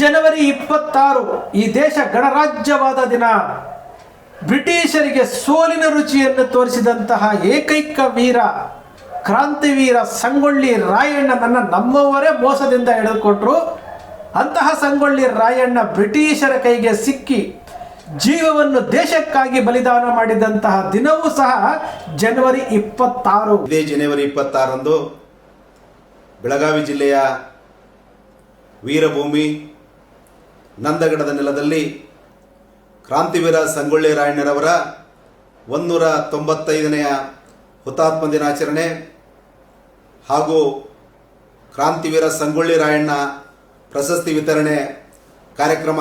ಜನವರಿ ಇಪ್ಪತ್ತಾರು ಈ ದೇಶ ಗಣರಾಜ್ಯವಾದ ದಿನ. ಬ್ರಿಟಿಷರಿಗೆ ಸೋಲಿನ ರುಚಿಯನ್ನು ತೋರಿಸಿದಂತಹ ಏಕೈಕ ವೀರ, ಕ್ರಾಂತಿವೀರ ಸಂಗೊಳ್ಳಿ ರಾಯಣ್ಣನನ್ನು ನಮ್ಮವರೇ ಮೋಸದಿಂದ ಎಳೆದುಕೊಟ್ರು. ಅಂತಹ ಸಂಗೊಳ್ಳಿ ರಾಯಣ್ಣ ಬ್ರಿಟಿಷರ ಕೈಗೆ ಸಿಕ್ಕಿ ಜೀವವನ್ನು ದೇಶಕ್ಕಾಗಿ ಬಲಿದಾನ ಮಾಡಿದಂತಹ ದಿನವೂ ಸಹ ಜನವರಿ ಇಪ್ಪತ್ತಾರು. ಇದೇ ಜನವರಿ ಇಪ್ಪತ್ತಾರಂದು ಬೆಳಗಾವಿ ಜಿಲ್ಲೆಯ ವೀರಭೂಮಿ ನಂದಗಡದ ನೆಲದಲ್ಲಿ ಕ್ರಾಂತಿವೀರ ಸಂಗೊಳ್ಳಿ ರಾಯಣ್ಣರವರ ಒಂದೂರ ತೊಂಬತ್ತೈದನೆಯ ಹುತಾತ್ಮ ದಿನಾಚರಣೆ ಹಾಗೂ ಕ್ರಾಂತಿವೀರ ಸಂಗೊಳ್ಳಿ ರಾಯಣ್ಣ ಪ್ರಶಸ್ತಿ ವಿತರಣೆ ಕಾರ್ಯಕ್ರಮ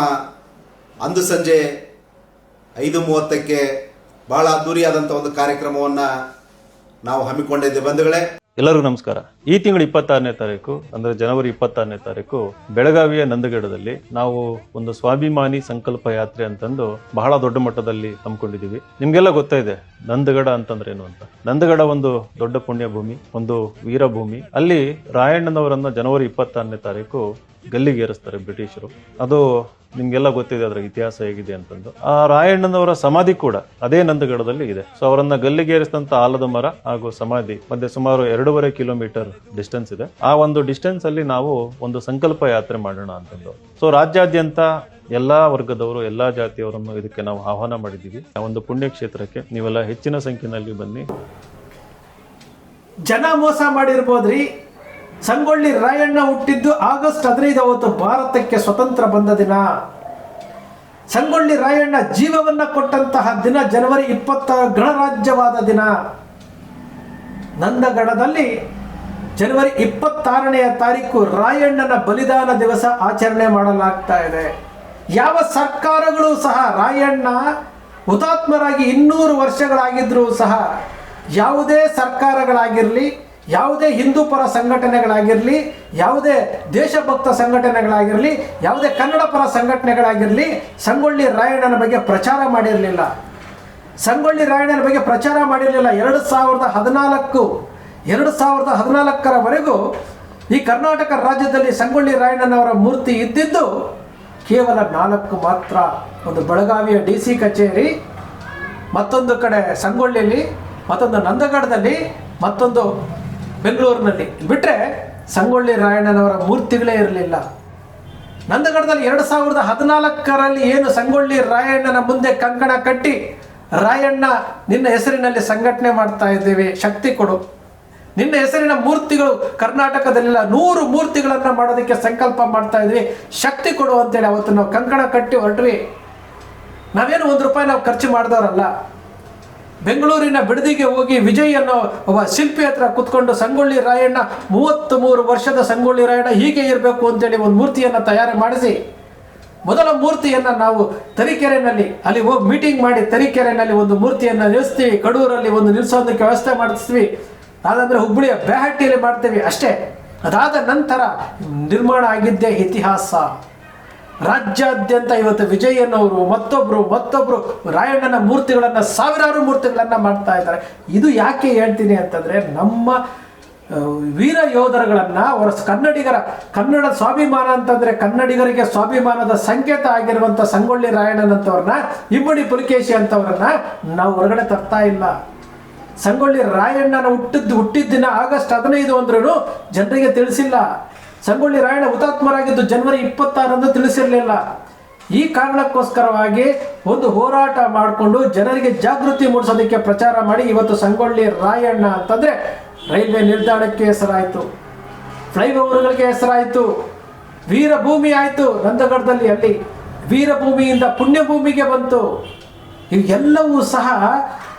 ಅಂದು ಸಂಜೆ ಐದು ಮೂವತ್ತಕ್ಕೆ ಬಹಳ ಅದ್ದೂರಿಯಾದಂಥ ಒಂದು ಕಾರ್ಯಕ್ರಮವನ್ನು ನಾವು ಹಮ್ಮಿಕೊಂಡಿದ್ದೆ ಬಂಧುಗಳೇ ಎಲ್ಲರಿಗೂ ನಮಸ್ಕಾರ. ಈ ತಿಂಗಳು ಇಪ್ಪತ್ತಾರನೇ ತಾರೀಕು, ಅಂದ್ರೆ ಜನವರಿ ಇಪ್ಪತ್ತಾರನೇ ತಾರೀಕು, ಬೆಳಗಾವಿಯ ನಂದಗಡದಲ್ಲಿ ನಾವು ಒಂದು ಸ್ವಾಭಿಮಾನಿ ಸಂಕಲ್ಪ ಯಾತ್ರೆ ಅಂತಂದು ಬಹಳ ದೊಡ್ಡ ಮಟ್ಟದಲ್ಲಿ ಹಮ್ಮಿಕೊಂಡಿದೀವಿ ನಿಮ್ಗೆಲ್ಲ ಗೊತ್ತಾ ಇದೆ, ನಂದಗಡ ಅಂತಂದ್ರೆ ಏನು ಅಂತ. ನಂದಗಡ ಒಂದು ದೊಡ್ಡ ಪುಣ್ಯ ಭೂಮಿ ಒಂದು ವೀರಭೂಮಿ. ಅಲ್ಲಿ ರಾಯಣ್ಣನವರನ್ನ ಜನವರಿ ಇಪ್ಪತ್ತಾರನೇ ತಾರೀಕು ಗಲ್ಲಿಗೇರಿಸ್ತಾರೆ ಬ್ರಿಟಿಷರು. ಅದು ನಿಮಗೆಲ್ಲ ಗೊತ್ತಿದೆ ಅದರ ಇತಿಹಾಸ ಹೇಗಿದೆ ಅಂತಂದು. ಆ ರಾಯಣ್ಣನವರ ಸಮಾಧಿ ಕೂಡ ಅದೇ ನಂದಗಡದಲ್ಲಿ ಇದೆ. ಸೊ ಅವರನ್ನ ಗಲ್ಲಿಗೇರಿಸಿದಂತ ಆಲದ ಮರ ಹಾಗೂ ಸಮಾಧಿ ಮತ್ತೆ ಸುಮಾರು ಎರಡೂವರೆ ಕಿಲೋಮೀಟರ್ ಡಿಸ್ಟೆನ್ಸ್ ಇದೆ. ಆ ಒಂದು ಡಿಸ್ಟೆನ್ಸ್ ಅಲ್ಲಿ ನಾವು ಒಂದು ಸಂಕಲ್ಪ ಯಾತ್ರೆ ಮಾಡೋಣ ಅಂತಂದು. ಸೊ ರಾಜ್ಯಾದ್ಯಂತ ಎಲ್ಲಾ ವರ್ಗದವರು, ಎಲ್ಲಾ ಜಾತಿಯವರನ್ನು ಇದಕ್ಕೆ ನಾವು ಆಹ್ವಾನ ಮಾಡಿದ್ದೀವಿ. ಆ ಒಂದು ಪುಣ್ಯಕ್ಷೇತ್ರಕ್ಕೆ ನೀವೆಲ್ಲ ಹೆಚ್ಚಿನ ಸಂಖ್ಯೆಯಲ್ಲಿ ಬನ್ನಿ. ಜನ ಮೋಸ ಮಾಡಿರ್ಬೋದ್ರಿ? ಸಂಗೊಳ್ಳಿ ರಾಯಣ್ಣ ಹುಟ್ಟಿದ್ದು ಆಗಸ್ಟ್ ಹದಿನೈದು ಅವತ್ತು ಭಾರತಕ್ಕೆ ಸ್ವತಂತ್ರ ಬಂದ ದಿನ. ಸಂಗೊಳ್ಳಿ ರಾಯಣ್ಣ ಜೀವವನ್ನ ಕೊಟ್ಟಂತಹ ದಿನ ಜನವರಿ ಇಪ್ಪತ್ತಾರು ಗಣರಾಜ್ಯವಾದ ದಿನ. ನಂದಗಡದಲ್ಲಿ ಜನವರಿ ಇಪ್ಪತ್ತಾರನೆಯ ತಾರೀಕು ರಾಯಣ್ಣನ ಬಲಿದಾನ ದಿವಸ ಆಚರಣೆ ಮಾಡಲಾಗ್ತಾ ಇದೆ. ಯಾವ ಸರ್ಕಾರಗಳು ಸಹ ರಾಯಣ್ಣ ಹುತಾತ್ಮರಾಗಿ ಇನ್ನೂರು ವರ್ಷಗಳಾಗಿದ್ರೂ ಸಹ ಯಾವುದೇ ಸರ್ಕಾರಗಳಾಗಿರಲಿ ಯಾವುದೇ ಹಿಂದೂ ಪರ ಸಂಘಟನೆಗಳಾಗಿರಲಿ, ಯಾವುದೇ ದೇಶಭಕ್ತ ಸಂಘಟನೆಗಳಾಗಿರಲಿ, ಯಾವುದೇ ಕನ್ನಡ ಪರ ಸಂಘಟನೆಗಳಾಗಿರಲಿ, ಸಂಗೊಳ್ಳಿ ರಾಯಣ್ಣನ ಬಗ್ಗೆ ಪ್ರಚಾರ ಮಾಡಿರಲಿಲ್ಲ. ಸಂಗೊಳ್ಳಿ ರಾಯಣ್ಣನ ಬಗ್ಗೆ ಪ್ರಚಾರ ಮಾಡಿರಲಿಲ್ಲ. ಎರಡು ಸಾವಿರದ ಹದಿನಾಲ್ಕು, ಎರಡು ಸಾವಿರದ ಹದಿನಾಲ್ಕರವರೆಗೂ ಈ ಕರ್ನಾಟಕ ರಾಜ್ಯದಲ್ಲಿ ಸಂಗೊಳ್ಳಿ ರಾಯಣ್ಣನವರ ಮೂರ್ತಿ ಇದ್ದಿದ್ದು ಕೇವಲ ನಾಲ್ಕು ಮಾತ್ರ. ಒಂದು ಬೆಳಗಾವಿಯ ಡಿ ಸಿ ಕಚೇರಿ, ಮತ್ತೊಂದು ಕಡೆ ಸಂಗೊಳ್ಳಿಯಲ್ಲಿ, ಮತ್ತೊಂದು ನಂದಗಡದಲ್ಲಿ, ಮತ್ತೊಂದು ಬೆಂಗಳೂರಿನಲ್ಲಿ. ಬಿಟ್ಟರೆ ಸಂಗೊಳ್ಳಿ ರಾಯಣ್ಣನವರ ಮೂರ್ತಿಗಳೇ ಇರಲಿಲ್ಲ. ನಂದಗಡದಲ್ಲಿ ಎರಡು ಸಾವಿರದ ಹದಿನಾಲ್ಕರಲ್ಲಿ ಏನು ಸಂಗೊಳ್ಳಿ ರಾಯಣ್ಣನ ಮುಂದೆ ಕಂಕಣ ಕಟ್ಟಿ ರಾಯಣ್ಣ ನಿನ್ನ ಹೆಸರಿನಲ್ಲಿ ಸಂಘಟನೆ ಮಾಡ್ತಾ ಇದ್ದೇವೆ, ಶಕ್ತಿ ಕೊಡು. ನಿನ್ನ ಹೆಸರಿನ ಮೂರ್ತಿಗಳು ಕರ್ನಾಟಕದಲ್ಲೆಲ್ಲ ನೂರು ಮೂರ್ತಿಗಳನ್ನು ಮಾಡೋದಕ್ಕೆ ಸಂಕಲ್ಪ ಮಾಡ್ತಾ ಇದ್ವಿ, ಶಕ್ತಿ ಕೊಡು ಅಂತೇಳಿ ಅವತ್ತು ನಾವು ಕಂಕಣ ಕಟ್ಟಿ ಹೊರಟ್ವಿ. ನಾವೇನು ಒಂದು ರೂಪಾಯಿ ನಾವು ಖರ್ಚು ಮಾಡಿದವರಲ್ಲ. ಬೆಂಗಳೂರಿನ ಬಿಡದಿಗೆ ಹೋಗಿ ವಿಜಯ್ ಅನ್ನೋ ಒಬ್ಬ ಶಿಲ್ಪಿ ಹತ್ರ ಕುತ್ಕೊಂಡು ಸಂಗೊಳ್ಳಿ ರಾಯಣ್ಣ ಮೂವತ್ತು ಮೂರು ವರ್ಷದ ಸಂಗೊಳ್ಳಿ ರಾಯಣ್ಣ ಹೀಗೆ ಇರಬೇಕು ಅಂತೇಳಿ ಒಂದು ಮೂರ್ತಿಯನ್ನು ತಯಾರು ಮಾಡಿಸಿ. ಮೊದಲ ಮೂರ್ತಿಯನ್ನು ನಾವು ತರೀಕೆರೆನಲ್ಲಿ, ಅಲ್ಲಿ ಹೋಗಿ ಮೀಟಿಂಗ್ ಮಾಡಿ ತರೀಕೆರೆನಲ್ಲಿ ಒಂದು ಮೂರ್ತಿಯನ್ನು ನಿಲ್ಲಿಸ್ತೀವಿ ಕಡೂರಲ್ಲಿ ಒಂದು ನಿಲ್ಲಿಸೋದಕ್ಕೆ ವ್ಯವಸ್ಥೆ ಮಾಡಿಸ್ತೀವಿ. ಅದಂದರೆ ಹುಬ್ಬಳ್ಳಿಯ ಬೆಹಟ್ಟಿಯಲ್ಲಿ ಮಾಡ್ತೀವಿ ಅಷ್ಟೇ. ಅದಾದ ನಂತರ ನಿರ್ಮಾಣ ಆಗಿದ್ದೇ ಇತಿಹಾಸ. ರಾಜ್ಯಾದ್ಯಂತ ಇವತ್ತು ವಿಜಯ್ ಅನ್ನೋರು ಮತ್ತೊಬ್ರು ಮತ್ತೊಬ್ರು ರಾಯಣ್ಣನ ಮೂರ್ತಿಗಳನ್ನ, ಸಾವಿರಾರು ಮೂರ್ತಿಗಳನ್ನ ಮಾಡ್ತಾ ಇದ್ದಾರೆ. ಇದು ಯಾಕೆ ಹೇಳ್ತೀನಿ ಅಂತಂದ್ರೆ ನಮ್ಮ ವೀರ ಯೋಧರುಗಳನ್ನ, ಅವರ ಕನ್ನಡಿಗರ, ಕನ್ನಡ ಸ್ವಾಭಿಮಾನ ಅಂತಂದ್ರೆ ಕನ್ನಡಿಗರಿಗೆ ಸ್ವಾಭಿಮಾನದ ಸಂಕೇತ ಆಗಿರುವಂತ ಸಂಗೊಳ್ಳಿ ರಾಯಣ್ಣನಂಥವ್ರನ್ನ ಇಮ್ಮಡಿ ಪುಲಿಕೇಶಿ ಅಂತವ್ರನ್ನ ನಾವು ಹೊರಗಡೆ ತರ್ತಾ ಇಲ್ಲ. ಸಂಗೊಳ್ಳಿ ರಾಯಣ್ಣನ ಹುಟ್ಟಿದ್ದು ಹುಟ್ಟಿದ್ದಿನ ಆಗಸ್ಟ್ ಹದಿನೈದು ಅಂದ್ರೂ ಜನರಿಗೆ ತಿಳಿಸಿಲ್ಲ. ಸಂಗೊಳ್ಳಿ ರಾಯಣ್ಣ ಹುತಾತ್ಮರಾಗಿದ್ದು ಜನವರಿ ಇಪ್ಪತ್ತಾರಂದು ತಿಳಿಸಿರಲಿಲ್ಲ. ಈ ಕಾರಣಕ್ಕೋಸ್ಕರವಾಗಿ ಒಂದು ಹೋರಾಟ ಮಾಡಿಕೊಂಡು ಜನರಿಗೆ ಜಾಗೃತಿ ಮೂಡಿಸೋದಕ್ಕೆ ಪ್ರಚಾರ ಮಾಡಿ ಇವತ್ತು ಸಂಗೊಳ್ಳಿ ರಾಯಣ್ಣ ಅಂತಂದ್ರೆ ರೈಲ್ವೆ ನಿಲ್ದಾಣಕ್ಕೆ ಹೆಸರಾಯಿತು. ಫ್ಲೈಓವರ್ಗಳಿಗೆ ಹೆಸರಾಯಿತು. ವೀರಭೂಮಿ ಆಯಿತು ನಂದಗಡದಲ್ಲಿ ಅಲ್ಲಿ. ವೀರಭೂಮಿಯಿಂದ ಪುಣ್ಯಭೂಮಿಗೆ ಬಂತು. ಇವೆಲ್ಲವೂ ಸಹ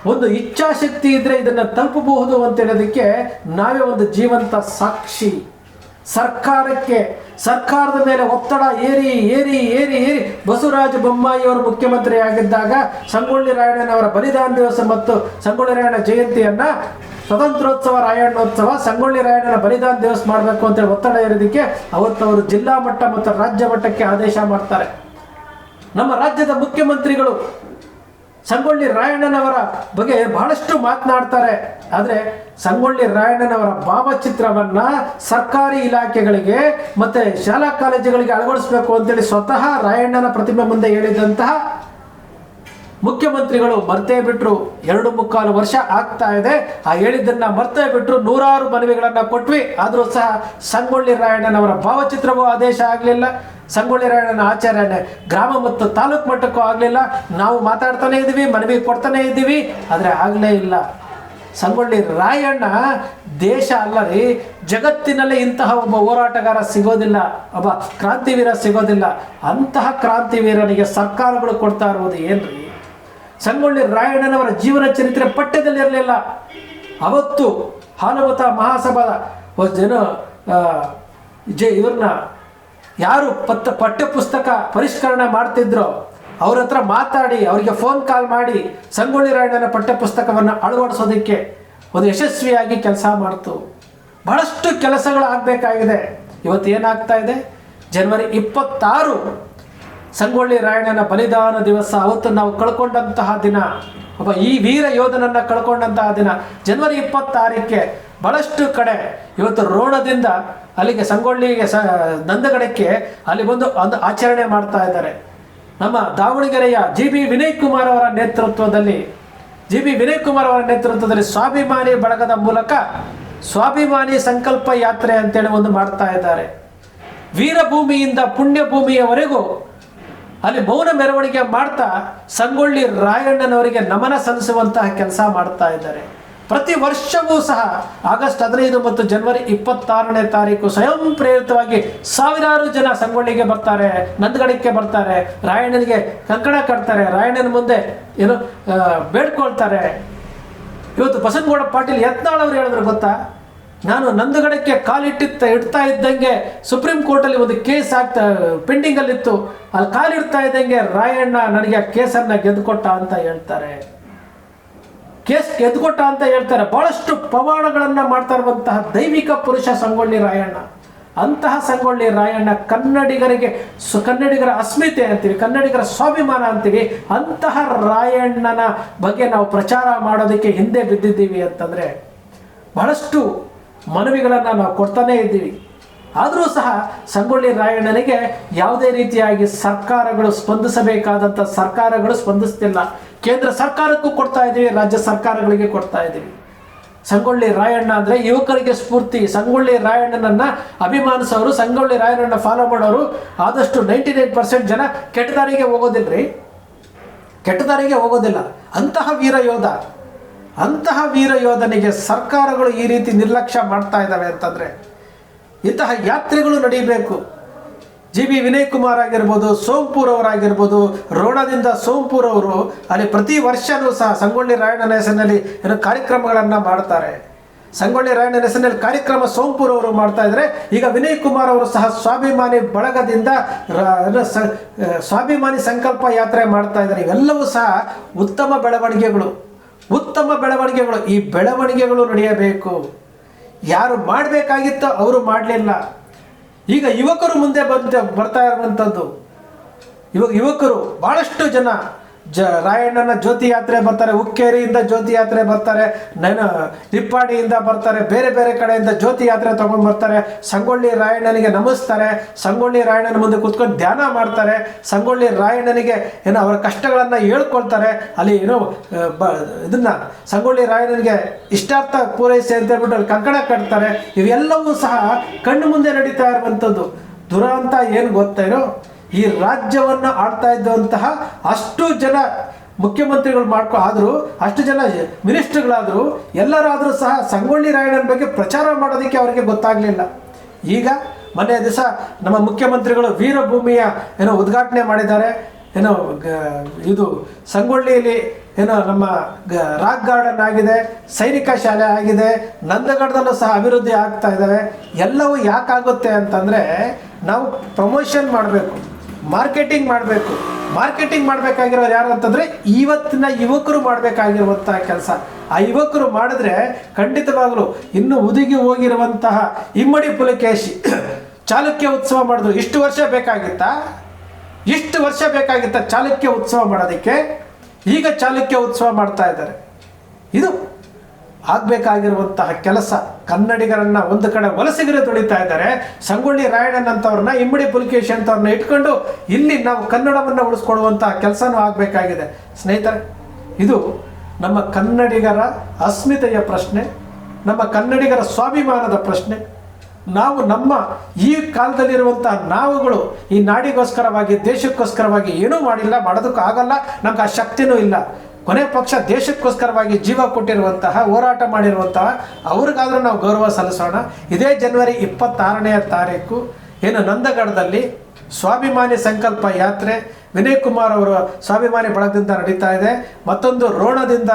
ಒಂದು ಇಚ್ಛಾಶಕ್ತಿ ಇದ್ರೆ ಇದನ್ನ ತಲುಪಬಹುದು ಅಂತ ಹೇಳೋದಕ್ಕೆ ನಾವೇ ಒಂದು ಜೀವಂತ ಸಾಕ್ಷಿ. ಸರ್ಕಾರಕ್ಕೆ, ಸರ್ಕಾರದ ಮೇಲೆ ಒತ್ತಡ ಏರಿ ಏರಿ ಏರಿ ಏರಿ ಬಸವರಾಜ ಬೊಮ್ಮಾಯಿಯವರು ಮುಖ್ಯಮಂತ್ರಿ ಆಗಿದ್ದಾಗ ಸಂಗೊಳ್ಳಿ ರಾಯಣ್ಣನವರ ಬಲಿದಾನ ದಿವಸ ಮತ್ತು ಸಂಗೊಳ್ಳಿ ರಾಯಣ್ಣ ಜಯಂತಿಯನ್ನ ಸ್ವತಂತ್ರೋತ್ಸವ, ರಾಯಣ್ಣೋತ್ಸವ, ಸಂಗೊಳ್ಳಿ ರಾಯಣ್ಣನ ಬಲಿದಾನ ದಿವಸ ಮಾಡಬೇಕು ಅಂತೇಳಿ ಒತ್ತಡ ಇರೋದಕ್ಕೆ ಅವತ್ತು ಅವರು ಜಿಲ್ಲಾ ಮಟ್ಟ ಮತ್ತು ರಾಜ್ಯ ಮಟ್ಟಕ್ಕೆ ಆದೇಶ ಮಾಡ್ತಾರೆ. ನಮ್ಮ ರಾಜ್ಯದ ಮುಖ್ಯಮಂತ್ರಿಗಳು ಸಂಗೊಳ್ಳಿ ರಾಯಣ್ಣನವರ ಬಗ್ಗೆ ಬಹಳಷ್ಟು ಮಾತನಾಡ್ತಾರೆ. ಆದರೆ ಸಂಗೊಳ್ಳಿ ರಾಯಣ್ಣನವರ ಭಾವಚಿತ್ರವನ್ನು ಸರ್ಕಾರಿ ಇಲಾಖೆಗಳಿಗೆ ಮತ್ತೆ ಶಾಲಾ ಕಾಲೇಜುಗಳಿಗೆ ಅಳವಡಿಸಬೇಕು ಅಂತೇಳಿ ಸ್ವತಃ ರಾಯಣ್ಣನ ಪ್ರತಿಮೆ ಮುಂದೆ ಹೇಳಿದಂತಹ ಮುಖ್ಯಮಂತ್ರಿಗಳು ಮರ್ತೇ ಬಿಟ್ರು ಎರಡು ಮುಕ್ಕಾಲು ವರ್ಷ ಆಗ್ತಾ ಇದೆ. ಆ ಹೇಳಿದ್ದನ್ನ ಮರ್ತೇ ಬಿಟ್ರು ನೂರಾರು ಮನವಿಗಳನ್ನು ಕೊಟ್ವಿ. ಆದರೂ ಸಹ ಸಂಗೊಳ್ಳಿ ರಾಯಣ್ಣನವರ ಭಾವಚಿತ್ರವೂ ಆದೇಶ ಆಗಲಿಲ್ಲ. ಸಂಗೊಳ್ಳಿ ರಾಯಣ್ಣನ ಆಚರಣೆ ಗ್ರಾಮ ಮತ್ತು ತಾಲೂಕು ಮಟ್ಟಕ್ಕೂ ಆಗಲಿಲ್ಲ. ನಾವು ಮಾತಾಡ್ತಾನೆ ಇದ್ದೀವಿ, ಮನವಿ ಕೊಡ್ತಾನೆ ಇದ್ದೀವಿ, ಆದರೆ ಆಗಲೇ ಇಲ್ಲ. ಸಂಗೊಳ್ಳಿ ರಾಯಣ್ಣ ದೇಶ ಅಲ್ಲ ರೀ, ಜಗತ್ತಿನಲ್ಲೇ ಇಂತಹ ಒಬ್ಬ ಹೋರಾಟಗಾರ ಸಿಗೋದಿಲ್ಲ, ಒಬ್ಬ ಕ್ರಾಂತಿವೀರ ಸಿಗೋದಿಲ್ಲ. ಅಂತಹ ಕ್ರಾಂತಿವೀರನಿಗೆ ಸರ್ಕಾರಗಳು ಕೊಡ್ತಾ ಇರುವುದು ಏನ್ರಿ? ಸಂಗೊಳ್ಳಿ ರಾಯಣ್ಣನವರ ಜೀವನ ಚರಿತ್ರೆ ಪಠ್ಯದಲ್ಲಿ ಇರಲಿಲ್ಲ. ಅವತ್ತು ಹಾಲುಮತ ಮಹಾಸಭಾದ ಜನ ಜೆ ಇವ್ರನ್ನ ಯಾರು ಪತ್ತ ಪಠ್ಯಪುಸ್ತಕ ಪರಿಷ್ಕರಣೆ ಮಾಡ್ತಿದ್ರೋ, ಅವ್ರ ಹತ್ರ ಮಾತಾಡಿ, ಅವರಿಗೆ ಫೋನ್ ಕಾಲ್ ಮಾಡಿ ಸಂಗೊಳ್ಳಿ ರಾಯಣ್ಣನ ಪಠ್ಯಪುಸ್ತಕವನ್ನು ಅಳವಡಿಸೋದಕ್ಕೆ ಒಂದು ಯಶಸ್ವಿಯಾಗಿ ಕೆಲಸ ಮಾಡ್ತು. ಬಹಳಷ್ಟು ಕೆಲಸಗಳು ಆಗಬೇಕಾಗಿದೆ ಇವತ್ತು ಏನಾಗ್ತಾ ಇದೆ? ಜನವರಿ ಇಪ್ಪತ್ತಾರು ಸಂಗೊಳ್ಳಿ ರಾಯಣ್ಣನ ಬಲಿದಾನ ದಿವಸ. ಅವತ್ತು ನಾವು ಕಳ್ಕೊಂಡಂತಹ ದಿನ, ಒಬ್ಬ ಈ ವೀರ ಯೋಧನನ್ನ ಕಳ್ಕೊಂಡಂತಹ ದಿನ. ಜನವರಿ ಇಪ್ಪತ್ತಾರಕ್ಕೆ ಬಹಳಷ್ಟು ಕಡೆ ಇವತ್ತು ರೋಣದಿಂದ ಅಲ್ಲಿಗೆ ಸಂಗೊಳ್ಳಿಗೆ ಸ, ನಂದಗಡಕ್ಕೆ ಅಲ್ಲಿ ಬಂದು ಒಂದು ಆಚರಣೆ ಮಾಡ್ತಾ ಇದ್ದಾರೆ. ನಮ್ಮ ದಾವಣಗೆರೆಯ ಜಿ ಬಿ ವಿನಯ್ ಕುಮಾರ್ ಅವರ ನೇತೃತ್ವದಲ್ಲಿ, ಜಿ ಬಿ ವಿನಯ್ ಕುಮಾರ್ ಅವರ ನೇತೃತ್ವದಲ್ಲಿ ಸ್ವಾಭಿಮಾನಿ ಬಳಗದ ಮೂಲಕ ಸ್ವಾಭಿಮಾನಿ ಸಂಕಲ್ಪ ಯಾತ್ರೆ ಅಂತೇಳಿ ಒಂದು ಮಾಡ್ತಾ ಇದ್ದಾರೆ. ವೀರಭೂಮಿಯಿಂದ ಪುಣ್ಯ ಭೂಮಿಯವರೆಗೂ ಅಲ್ಲಿ ಮೌನ ಮೆರವಣಿಗೆ ಮಾಡ್ತಾ ಸಂಗೊಳ್ಳಿ ರಾಯಣ್ಣನವರಿಗೆ ನಮನ ಸಲ್ಲಿಸುವಂತಹ ಕೆಲಸ ಮಾಡ್ತಾ ಇದ್ದಾರೆ. ಪ್ರತಿ ವರ್ಷವೂ ಸಹ ಆಗಸ್ಟ್ ಹದಿನೈದು ಮತ್ತು ಜನವರಿ ಇಪ್ಪತ್ತಾರನೇ ತಾರೀಕು ಸ್ವಯಂ ಪ್ರೇರಿತವಾಗಿ ಸಾವಿರಾರು ಜನ ಸಂಗೊಳ್ಳಿಗೆ ಬರ್ತಾರೆ, ನಂದಗಡಕ್ಕೆ ಬರ್ತಾರೆ, ರಾಯಣ್ಣನಿಗೆ ಕಂಕಣ ಕಟ್ತಾರೆ, ರಾಯಣ್ಣನ ಮುಂದೆ ಏನು ಬೇಡ್ಕೊಳ್ತಾರೆ. ಇವತ್ತು ಬಸನಗೌಡ ಪಾಟೀಲ್ ಯತ್ನಾಳ್ ಅವರು ಹೇಳಿದ್ರು ಗೊತ್ತಾ? ನಾನು ನಂದಗಡಕ್ಕೆ ಕಾಲಿಟ್ಟಿತ್ತ ಇಡ್ತಾ ಇದ್ದಂಗೆ ಸುಪ್ರೀಂ ಕೋರ್ಟಲ್ಲಿ ಒಂದು ಕೇಸ್ ಆಗ್ತಾ ಪೆಂಡಿಂಗ್ ಅಲ್ಲಿ ಇತ್ತು. ಅಲ್ಲಿ ಕಾಲಿಡ್ತಾ ಇದ್ದಂಗೆ ರಾಯಣ್ಣ ನನಗೆ ಆ ಕೇಸನ್ನ ಗೆದ್ದುಕೊಟ್ಟ ಅಂತ ಹೇಳ್ತಾರೆ. ಕೇಸ್ ಗೆದ್ದುಕೊಟ್ಟ ಅಂತ ಹೇಳ್ತಾರೆ. ಬಹಳಷ್ಟು ಪವಾಡಗಳನ್ನು ಮಾಡ್ತಾ ಇರುವಂತಹ ದೈವಿಕ ಪುರುಷ ಸಂಗೊಳ್ಳಿ ರಾಯಣ್ಣ. ಅಂತಹ ಸಂಗೊಳ್ಳಿ ರಾಯಣ್ಣ ಕನ್ನಡಿಗರಿಗೆ ಸು, ಕನ್ನಡಿಗರ ಅಸ್ಮಿತೆ ಅಂತೀವಿ, ಕನ್ನಡಿಗರ ಸ್ವಾಭಿಮಾನ ಅಂತೀವಿ. ಅಂತಹ ರಾಯಣ್ಣನ ಬಗ್ಗೆ ನಾವು ಪ್ರಚಾರ ಮಾಡೋದಕ್ಕೆ ಹಿಂದೆ ಬಿದ್ದಿದ್ದೀವಿ ಅಂತಂದ್ರೆ ಬಹಳಷ್ಟು ಮನವಿಗಳನ್ನು ನಾವು ಕೊಡ್ತಾನೇ ಇದ್ದೀವಿ. ಆದರೂ ಸಹ ಸಂಗೊಳ್ಳಿ ರಾಯಣ್ಣನಿಗೆ ಯಾವುದೇ ರೀತಿಯಾಗಿ ಸರ್ಕಾರಗಳು ಸ್ಪಂದಿಸಬೇಕಾದಂಥ ಸರ್ಕಾರಗಳು ಸ್ಪಂದಿಸ್ತಿಲ್ಲ. ಕೇಂದ್ರ ಸರ್ಕಾರಕ್ಕೂ ಕೊಡ್ತಾ ಇದ್ದೀವಿ, ರಾಜ್ಯ ಸರ್ಕಾರಗಳಿಗೆ ಕೊಡ್ತಾ ಇದ್ದೀವಿ. ಸಂಗೊಳ್ಳಿ ರಾಯಣ್ಣ ಅಂದರೆ ಯುವಕರಿಗೆ ಸ್ಫೂರ್ತಿ. ಸಂಗೊಳ್ಳಿ ರಾಯಣ್ಣನನ್ನ ಅಭಿಮಾನಿಸೋರು, ಸಂಗೊಳ್ಳಿ ರಾಯಣ್ಣನ ಫಾಲೋ ಮಾಡೋರು ಆದಷ್ಟು ನೈಂಟಿ ನೈನ್ ಪರ್ಸೆಂಟ್ ಜನ ಕೆಟ್ಟ ದಾರಿಗೆ ಹೋಗೋದಿಲ್ರಿ. ಕೆಟ್ಟ ಹೋಗೋದಿಲ್ಲ. ಅಂತಹ ವೀರ ಯೋಧ. ಅಂತಹ ವೀರ ಯೋಧನಿಗೆ ಸರ್ಕಾರಗಳು ಈ ರೀತಿ ನಿರ್ಲಕ್ಷ್ಯ ಮಾಡ್ತಾ ಇದ್ದಾವೆ ಅಂತಂದರೆ ಇಂತಹ ಯಾತ್ರೆಗಳು ನಡೀಬೇಕು. ಜಿ ಬಿ ವಿನಯ್ ಕುಮಾರ್ ಆಗಿರ್ಬೋದು, ಸೋಂಪೂರ್ ಅವರಾಗಿರ್ಬೋದು, ರೋಣದಿಂದ ಸೋಂಪೂರ್ ಅವರು ಅಲ್ಲಿ ಪ್ರತಿ ವರ್ಷವೂ ಸಹ ಸಂಗೊಳ್ಳಿ ರಾಯಣ್ಣನ ಹೆಸರಿನಲ್ಲಿ ಏನೋ ಕಾರ್ಯಕ್ರಮಗಳನ್ನು ಮಾಡ್ತಾರೆ. ಸಂಗೊಳ್ಳಿ ರಾಯಣ್ಣನ ಹೆಸರಿನಲ್ಲಿ ಕಾರ್ಯಕ್ರಮ ಸೋಂಪೂರ್ ಅವರು ಮಾಡ್ತಾ ಇದ್ದಾರೆ ಈಗ ವಿನಯ್ ಕುಮಾರ್ ಅವರು ಸಹ ಸ್ವಾಭಿಮಾನಿ ಬಳಗದಿಂದ ಸ್ವಾಭಿಮಾನಿ ಸಂಕಲ್ಪ ಯಾತ್ರೆ ಮಾಡ್ತಾ ಇದ್ದಾರೆ. ಇವೆಲ್ಲವೂ ಸಹ ಉತ್ತಮ ಬೆಳವಣಿಗೆಗಳು. ಉತ್ತಮ ಬೆಳವಣಿಗೆಗಳು, ಈ ಬೆಳವಣಿಗೆಗಳು ನಡೆಯಬೇಕು. ಯಾರು ಮಾಡಬೇಕಾಗಿತ್ತೋ ಅವರು ಮಾಡಲಿಲ್ಲ. ಈಗ ಯುವಕರು ಮುಂದೆ ಬಂದ, ಬರ್ತಾ ಇರುವಂಥದ್ದು ಇವಾಗ ಯುವಕರು ಭಾಳಷ್ಟು ಜನ ಜ ರಾಯಣ್ಣನ ಜ್ಯೋತಿ ಯಾತ್ರೆ ಬರ್ತಾರೆ, ಹುಕ್ಕೇರಿಯಿಂದ ಜ್ಯೋತಿ ಯಾತ್ರೆ ಬರ್ತಾರೆ, ನೈನ ನಿಪ್ಪಾಣಿಯಿಂದ ಬರ್ತಾರೆ, ಬೇರೆ ಬೇರೆ ಕಡೆಯಿಂದ ಜ್ಯೋತಿ ಯಾತ್ರೆ ತಗೊಂಡು ಬರ್ತಾರೆ. ಸಂಗೊಳ್ಳಿ ರಾಯಣ್ಣನಿಗೆ ನಮಿಸ್ತಾರೆ. ಸಂಗೊಳ್ಳಿ ರಾಯಣ್ಣನ ಮುಂದೆ ಕುತ್ಕೊಂಡು ಧ್ಯಾನ ಮಾಡ್ತಾರೆ. ಸಂಗೊಳ್ಳಿ ರಾಯಣ್ಣನಿಗೆ ಏನೋ ಅವರ ಕಷ್ಟಗಳನ್ನು ಹೇಳ್ಕೊಳ್ತಾರೆ. ಅಲ್ಲಿ ಏನೋ ಬ, ಇದನ್ನ ಸಂಗೊಳ್ಳಿ ರಾಯಣ್ಣನಿಗೆ ಇಷ್ಟಾರ್ಥ ಪೂರೈಸಿ ಅಂತ ಹೇಳ್ಬಿಟ್ಟು ಅಲ್ಲಿ ಕಂಕಣ ಕಟ್ತಾರೆ. ಇವೆಲ್ಲವೂ ಸಹ ಕಣ್ಣು ಮುಂದೆ ನಡೀತಾ ಇರುವಂಥದ್ದು. ದುರಂತ ಏನು ಗೊತ್ತೇನೋ? ಈ ರಾಜ್ಯವನ್ನು ಆಡ್ತಾ ಇದ್ದಂತಹ ಅಷ್ಟು ಜನ ಮುಖ್ಯಮಂತ್ರಿಗಳು ಮಾಡ್ಕೊ ಆದರೂ, ಅಷ್ಟು ಜನ ಮಿನಿಸ್ಟರ್ಗಳಾದರೂ, ಎಲ್ಲರಾದರೂ ಸಹ ಸಂಗೊಳ್ಳಿ ರಾಯಣ್ಣನ ಬಗ್ಗೆ ಪ್ರಚಾರ ಮಾಡೋದಕ್ಕೆ ಅವರಿಗೆ ಗೊತ್ತಾಗಲಿಲ್ಲ. ಈಗ ಮೊನ್ನೆ ದಿವಸ ನಮ್ಮ ಮುಖ್ಯಮಂತ್ರಿಗಳು ವೀರಭೂಮಿಯ ಏನೋ ಉದ್ಘಾಟನೆ ಮಾಡಿದ್ದಾರೆ. ಏನೋ ಇದು ಸಂಗೊಳ್ಳಿಯಲ್ಲಿ ಏನೋ ನಮ್ಮ ರಾಕ್ ಗಾರ್ಡನ್ ಆಗಿದೆ, ಸೈನಿಕ ಶಾಲೆ ಆಗಿದೆ ನಂದಗಡದಲ್ಲೂ ಸಹ ಅಭಿವೃದ್ಧಿ ಆಗ್ತಾ ಇದ್ದಾವೆ ಎಲ್ಲವೂ ಯಾಕಾಗುತ್ತೆ ಅಂತಂದರೆ ನಾವು ಪ್ರಮೋಷನ್ ಮಾಡಬೇಕು. ಮಾರ್ಕೆಟಿಂಗ್ ಮಾಡಬೇಕು. ಮಾರ್ಕೆಟಿಂಗ್ ಮಾಡಬೇಕಾಗಿರೋರು ಯಾರು ಅಂತಂದರೆ ಇವತ್ತಿನ ಯುವಕರು ಮಾಡಬೇಕಾಗಿರುವಂತಹ ಕೆಲಸ. ಆ ಯುವಕರು ಮಾಡಿದ್ರೆ ಖಂಡಿತವಾಗಲೂ ಇನ್ನು ಉದುಗಿ ಹೋಗಿರುವಂತಹ ಇಮ್ಮಡಿ ಪುಲಕೇಶಿ ಚಾಲುಕ್ಯ ಉತ್ಸವ ಮಾಡಿದ್ರು ಇಷ್ಟು ವರ್ಷ ಬೇಕಾಗಿತ್ತಾ? ಇಷ್ಟು ವರ್ಷ ಬೇಕಾಗಿತ್ತ ಚಾಲುಕ್ಯ ಉತ್ಸವ ಮಾಡೋದಕ್ಕೆ? ಈಗ ಚಾಲುಕ್ಯ ಉತ್ಸವ ಮಾಡ್ತಾ ಇದ್ದಾರೆ. ಇದು ಆಗಬೇಕಾಗಿರುವಂತಹ ಕೆಲಸ ಕನ್ನಡಿಗರನ್ನ ಒಂದು ಕಡೆ ವಲಸಿಗರು ತುಳಿತಾ ಇದ್ದಾರೆ. ಸಂಗೊಳ್ಳಿ ರಾಯಣ್ಣನ್ ಅಂತವ್ರನ್ನ, ಇಮ್ಮಡಿ ಪುಲಿಕೇಶಿ ಅಂತವ್ರನ್ನ ಇಟ್ಕೊಂಡು ಇಲ್ಲಿ ನಾವು ಕನ್ನಡವನ್ನು ಉಳಿಸ್ಕೊಳ್ಳುವಂತಹ ಕೆಲಸನೂ ಆಗಬೇಕಾಗಿದೆ. ಸ್ನೇಹಿತರೆ, ಇದು ನಮ್ಮ ಕನ್ನಡಿಗರ ಅಸ್ಮಿತೆಯ ಪ್ರಶ್ನೆ, ನಮ್ಮ ಕನ್ನಡಿಗರ ಸ್ವಾಭಿಮಾನದ ಪ್ರಶ್ನೆ. ನಾವು ನಮ್ಮ ಈ ಕಾಲದಲ್ಲಿರುವಂತಹ ನಾವುಗಳು ಈ ನಾಡಿಗೋಸ್ಕರವಾಗಿ, ದೇಶಕ್ಕೋಸ್ಕರವಾಗಿ ಏನೂ ಮಾಡಿಲ್ಲ, ಮಾಡೋದಕ್ಕೂ ಆಗಲ್ಲ, ನಮ್ಗೆ ಆ ಶಕ್ತಿನೂ ಇಲ್ಲ. ಕೊನೆ ಪಕ್ಷ ದೇಶಕ್ಕೋಸ್ಕರವಾಗಿ ಜೀವ ಕೊಟ್ಟಿರುವಂತಹ, ಹೋರಾಟ ಮಾಡಿರುವಂತಹ, ಅವ್ರಿಗಾದ್ರೂ ನಾವು ಗೌರವ ಸಲ್ಲಿಸೋಣ. ಇದೇ ಜನವರಿ ಇಪ್ಪತ್ತಾರನೆಯ ತಾರೀಕು, ಏನು ನಂದಗಡದಲ್ಲಿ ಸ್ವಾಭಿಮಾನಿ ಸಂಕಲ್ಪ ಯಾತ್ರೆ ವಿನಯ್ ಕುಮಾರ್ ಅವರು ಸ್ವಾಭಿಮಾನಿ ಬಳಗದಿಂದ ನಡೀತಾ ಇದೆ. ಮತ್ತೊಂದು ರೋಣದಿಂದ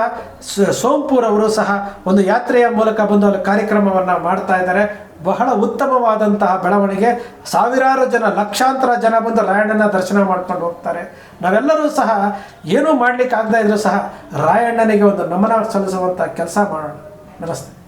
ಸೋಂಪುರ್ ಅವರು ಸಹ ಒಂದು ಯಾತ್ರೆಯ ಮೂಲಕ ಬಂದು ಅಲ್ಲಿ ಕಾರ್ಯಕ್ರಮವನ್ನು ಮಾಡ್ತಾ ಇದ್ದಾರೆ. ಬಹಳ ಉತ್ತಮವಾದಂತಹ ಬೆಳವಣಿಗೆ. ಸಾವಿರಾರು ಜನ, ಲಕ್ಷಾಂತರ ಜನ ಬಂದು ರಾಯಣ್ಣನ ದರ್ಶನ ಮಾಡ್ಕೊಂಡು ಹೋಗ್ತಾರೆ. ನಾವೆಲ್ಲರೂ ಸಹ ಏನೂ ಮಾಡಲಿಕ್ಕಾಗದೇ ಇದ್ರೂ ಸಹ ರಾಯಣ್ಣನಿಗೆ ಒಂದು ನಮನ ಸಲ್ಲಿಸುವಂಥ ಕೆಲಸ ಮಾಡೋಣ. ನಮಸ್ತೆ.